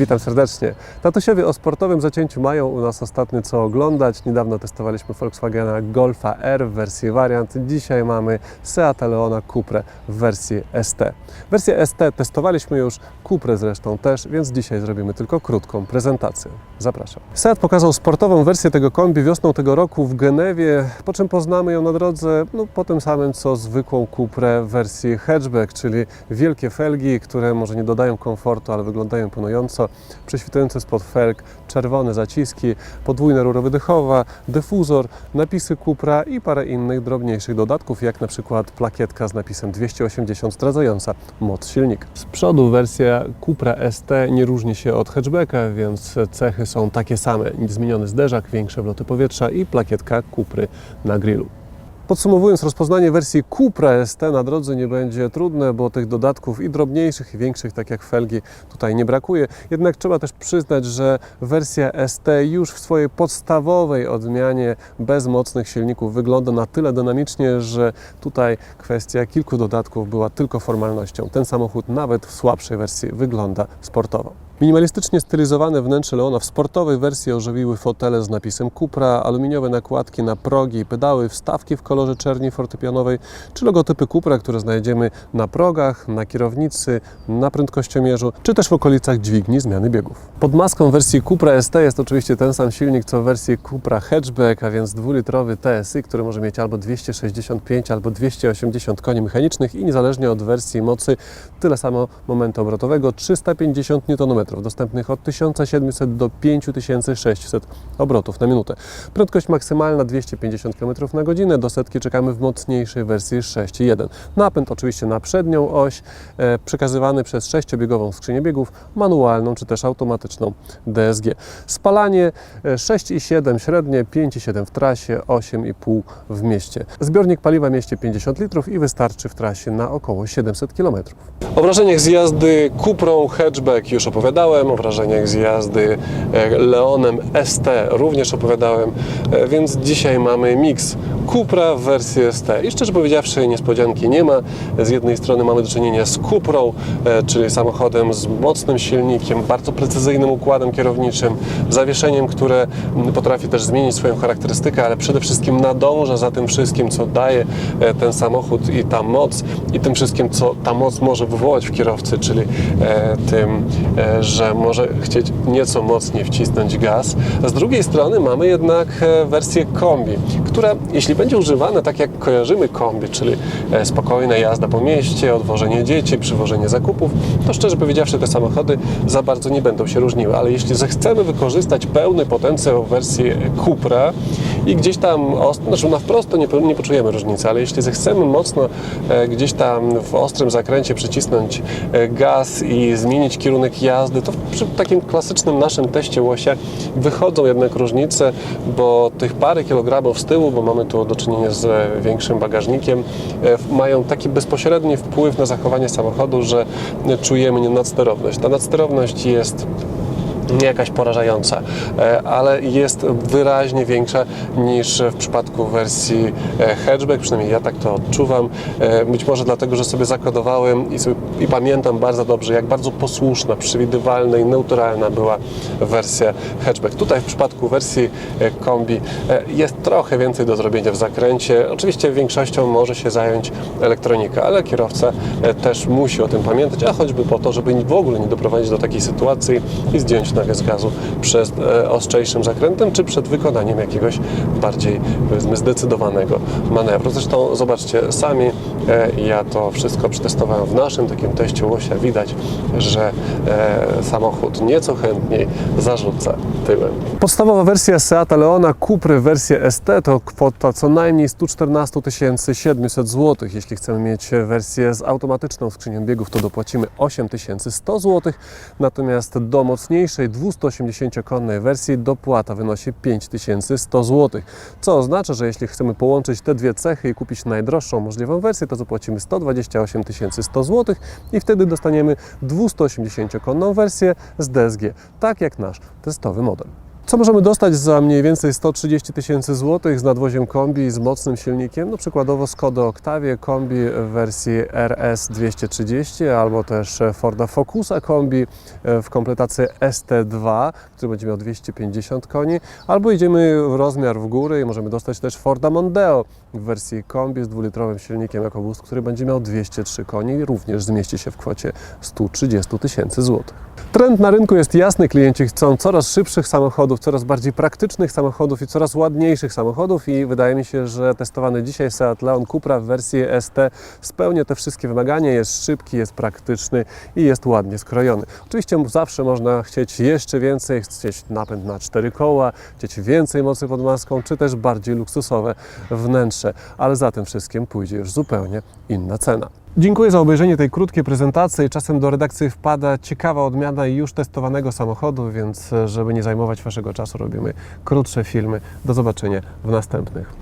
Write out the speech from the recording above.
Witam serdecznie. Tatusiowie o sportowym zacięciu mają u nas ostatnio co oglądać. Niedawno testowaliśmy Volkswagena Golfa R w wersji variant. Dzisiaj mamy Seat Leona Cupra w wersji ST. Wersję ST testowaliśmy już, Cuprę zresztą też, więc dzisiaj zrobimy tylko krótką prezentację. Zapraszam. Seat pokazał sportową wersję tego kombi wiosną tego roku w Genewie, po czym poznamy ją na drodze no, po tym samym co zwykłą Cuprę w wersji hatchback, czyli wielkie felgi, które może nie dodają komfortu, ale wyglądają imponująco, prześwitujące spod felg, czerwone zaciski, podwójna rura wydechowa, dyfuzor, napisy Cupra i parę innych drobniejszych dodatków, jak na przykład plakietka z napisem 280 zdradzająca moc silnika. Z przodu wersja Cupra ST nie różni się od hatchbacka, więc cechy są takie same. Zmieniony zderzak, większe wloty powietrza i plakietka Cupry na grillu. Podsumowując, rozpoznanie wersji Cupra ST na drodze nie będzie trudne, bo tych dodatków i drobniejszych, i większych, tak jak felgi, tutaj nie brakuje. Jednak trzeba też przyznać, że wersja ST już w swojej podstawowej odmianie bez mocnych silników wygląda na tyle dynamicznie, że tutaj kwestia kilku dodatków była tylko formalnością. Ten samochód nawet w słabszej wersji wygląda sportowo. Minimalistycznie stylizowane wnętrze Leona w sportowej wersji ożywiły fotele z napisem Cupra, aluminiowe nakładki na progi i pedały, wstawki w kolorze czerni fortepianowej, czy logotypy Cupra, które znajdziemy na progach, na kierownicy, na prędkościomierzu, czy też w okolicach dźwigni zmiany biegów. Pod maską wersji Cupra ST jest oczywiście ten sam silnik co w wersji Cupra Hatchback, a więc dwulitrowy TSI, który może mieć albo 265, albo 280 koni mechanicznych i niezależnie od wersji mocy tyle samo momentu obrotowego 350 Nm dostępnych od 1700 do 5600 obrotów na minutę. Prędkość maksymalna 250 km na godzinę, do setki czekamy w mocniejszej wersji 6.1. Napęd oczywiście na przednią oś, e, przekazywany przez sześciobiegową skrzynię biegów, manualną czy też automatyczną DSG. Spalanie e, 6,7 średnie, 5,7 w trasie, 8,5 w mieście. Zbiornik paliwa mieści 50 litrów i wystarczy w trasie na około 700 km. O wrażeniach z jazdy Cuprą Hatchback już opowiadałem, o wrażeniach z jazdy e, Leonem ST również opowiadałem, e, więc dzisiaj mamy miks Cupra w wersji ST. I szczerze powiedziawszy, niespodzianki nie ma. Z jednej strony mamy do czynienia z Cuprą, e, czyli samochodem z mocnym silnikiem, bardzo precyzyjnym układem kierowniczym, zawieszeniem, które potrafi też zmienić swoją charakterystykę, ale przede wszystkim nadąża za tym wszystkim, co daje ten samochód i ta moc, i tym wszystkim, co ta moc może wywołać w kierowcy, czyli tym, że może chcieć nieco mocniej wcisnąć gaz. Z drugiej strony mamy jednak e, wersję kombi, która jeśli będzie używane tak jak kojarzymy kombi, czyli e, spokojna jazda po mieście, odwożenie dzieci, przywożenie zakupów, to szczerze powiedziawszy te samochody za bardzo nie będą się różniły, ale jeśli zechcemy wykorzystać pełny potencjał wersji Cupra i gdzieś tam, os- znaczy na wprost to nie, nie poczujemy różnicy, ale jeśli zechcemy mocno e, gdzieś tam w ostrym zakręcie przycisnąć e, gaz i zmienić kierunek jazdy, to przy takim klasycznym naszym teście łosia wychodzą jednak różnice, bo tych parę kilogramów z tyłu, bo mamy tu do czynienia z e, większym bagażnikiem, e, mają taki bezpośredni wpływ na zachowanie samochodu, że czujemy nadsterowność. Ta nadsterowność jest nie jakaś porażająca, e, ale jest wyraźnie większa niż w przypadku wersji e, hatchback, przynajmniej ja tak to odczuwam. E, Być może dlatego, że sobie zakodowałem i, sobie, i pamiętam bardzo dobrze, jak bardzo posłuszna, przewidywalna i neutralna była wersja hatchback. Tutaj w przypadku wersji kombi jest trochę więcej do zrobienia w zakręcie. Oczywiście większością może się zająć elektronika, ale kierowca też musi o tym pamiętać, a choćby po to, żeby w ogóle nie doprowadzić do takiej sytuacji i zdjąć nogę z gazu przed e, ostrzejszym zakrętem, czy przed wykonaniem jakiegoś bardziej powiedzmy zdecydowanego manewru. Zresztą zobaczcie sami, ja to wszystko przetestowałem w naszym takim teście łosia. Widać, że e, samochód nieco chętniej zarzuca tyłem. Podstawowa wersja Seata Leona Cupry w wersji ST to kwota co najmniej 114 700 zł. Jeśli chcemy mieć wersję z automatyczną skrzynią biegów, to dopłacimy 8100 zł. Natomiast do mocniejszej 280-konnej wersji dopłata wynosi 5100 zł. Co oznacza, że jeśli chcemy połączyć te dwie cechy i kupić najdroższą możliwą wersję, to zapłacimy 128 100 zł i wtedy dostaniemy 280-konną wersję z DSG, tak jak nasz testowy model. Co możemy dostać za mniej więcej 130 tysięcy złotych z nadwoziem kombi z mocnym silnikiem? No przykładowo Skoda Octavia kombi w wersji RS 230 albo też Forda Focusa kombi w kompletacji ST2, który będzie miał 250 koni, albo idziemy w rozmiar w górę i możemy dostać też Forda Mondeo w wersji kombi z dwulitrowym silnikiem EcoBoost, który będzie miał 203 koni i również zmieści się w kwocie 130 tysięcy złotych. Trend na rynku jest jasny, klienci chcą coraz szybszych samochodów, coraz bardziej praktycznych samochodów i coraz ładniejszych samochodów i wydaje mi się, że testowany dzisiaj Seat Leon Cupra w wersji ST spełnia te wszystkie wymagania, jest szybki, jest praktyczny i jest ładnie skrojony. Oczywiście zawsze można chcieć jeszcze więcej, chcieć napęd na cztery koła, chcieć więcej mocy pod maską, czy też bardziej luksusowe wnętrze, ale za tym wszystkim pójdzie już zupełnie inna cena. Dziękuję za obejrzenie tej krótkiej prezentacji. Czasem do redakcji wpada ciekawa odmiana już testowanego samochodu, więc e, żeby nie zajmować Waszego czasu, robimy krótsze filmy. Do zobaczenia w następnych.